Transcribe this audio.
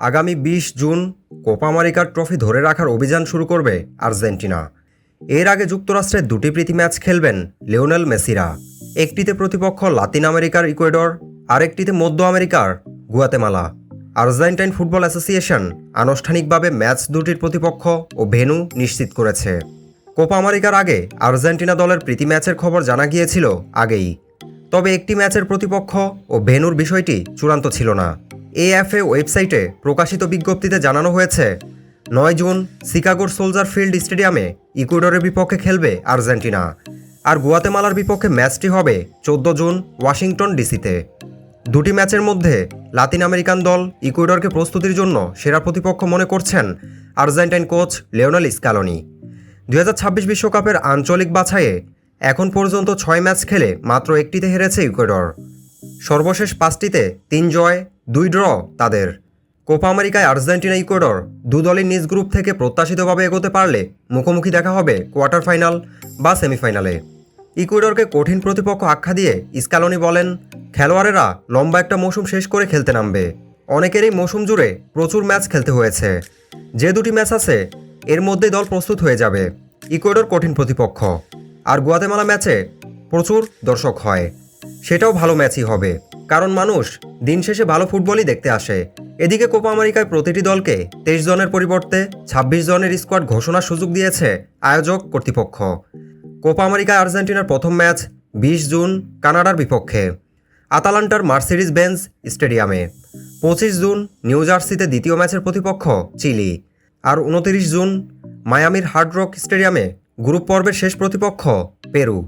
আগামী বিশ June Copa আমেরিকার ট্রফি ধরে রাখার অভিযান শুরু করবে আর্জেন্টিনা। এর আগে যুক্তরাষ্ট্রের দুটি প্রীতি ম্যাচ খেলবেন লিওনেল মেসিরা। একটিতে প্রতিপক্ষ লাতিন আমেরিকার ইকুয়েডর, আরেকটিতে মধ্য আমেরিকার গুয়াতেমালা। আর্জেন্টাইন ফুটবল অ্যাসোসিয়েশন আনুষ্ঠানিকভাবে ম্যাচ দুটির প্রতিপক্ষ ও ভেন্যু নিশ্চিত করেছে। কোপা আমেরিকার আগে আর্জেন্টিনা দলের প্রীতি ম্যাচের খবর জানা গিয়েছিল আগেই। তবে একটি ম্যাচের প্রতিপক্ষ ও ভেন্যুর বিষয়টি চূড়ান্ত ছিল না। এএফএ ওয়েবসাইটে প্রকাশিত বিজ্ঞপ্তিতে জানানো হয়েছে, নয় জুন শিকাগোর সোলজার ফিল্ড স্টেডিয়ামে ইকুয়েডরের বিপক্ষে খেলবে আর্জেন্টিনা আর গুয়াতেমালার বিপক্ষে ম্যাচটি হবে চোদ্দ জুন ওয়াশিংটন ডিসিতে। দুটি ম্যাচের মধ্যে লাতিন আমেরিকান দল ইকুয়েডরকে প্রস্তুতির জন্য সেরা প্রতিপক্ষ মনে করছেন আর্জেন্টাইন কোচ লিওনাল স্ক্যালোনি দুই বিশ্বকাপের আঞ্চলিক বাছাইয়ে এখন পর্যন্ত ছয় ম্যাচ খেলে মাত্র একটিতে হেরেছে ইকুয়েডর। সর্বশেষ পাঁচটিতে তিন জয় দুই ড্র তাদের। কোপা আমেরিকায় আর্জেন্টিনা ইকুয়েডর দু দলই নিজ গ্রুপ থেকে প্রত্যাশিতভাবে এগোতে পারলে মুখোমুখি দেখা হবে কোয়ার্টার ফাইনাল বা সেমিফাইনালে। ইকুয়েডরকে কঠিন প্রতিপক্ষ আখ্যা দিয়ে স্ক্যালোনি বলেন, খেলোয়াড়েরা লম্বা একটা মৌসুম শেষ করে খেলতে নামবে। অনেকেরই মৌসুম জুড়ে প্রচুর ম্যাচ খেলতে হয়েছে। যে দুটি ম্যাচ আছে, এর মধ্যেই দল প্রস্তুত হয়ে যাবে। ইকুয়েডর কঠিন প্রতিপক্ষ। আর গুয়াতেমালা ম্যাচে প্রচুর দর্শক হয়। সেটাও ভালো ম্যাচই হবে। কারণ মানুষ দিন শেষে ভালো ফুটবলই দেখতে আসে। এদিকে কোপা আমেরিকায় প্রতিটি দলকে তেইশ জনের পরিবর্তে ২৬ জনের স্কোয়াড ঘোষণার সুযোগ দিয়েছে আয়োজক কর্তৃপক্ষ। কোপা আমেরিকায় আর্জেন্টিনার প্রথম ম্যাচ বিশ জুন কানাডার বিপক্ষে। আতালান্টার মার্সিডিজ বেঞ্জ স্টেডিয়ামে। পঁচিশ জুন নিউ জার্সিতে দ্বিতীয় ম্যাচের প্রতিপক্ষ চিলি। আর উনতিরিশ জুন মায়ামির হার্ড রক স্টেডিয়ামে গ্রুপ পর্বের শেষ প্রতিপক্ষ পেরু।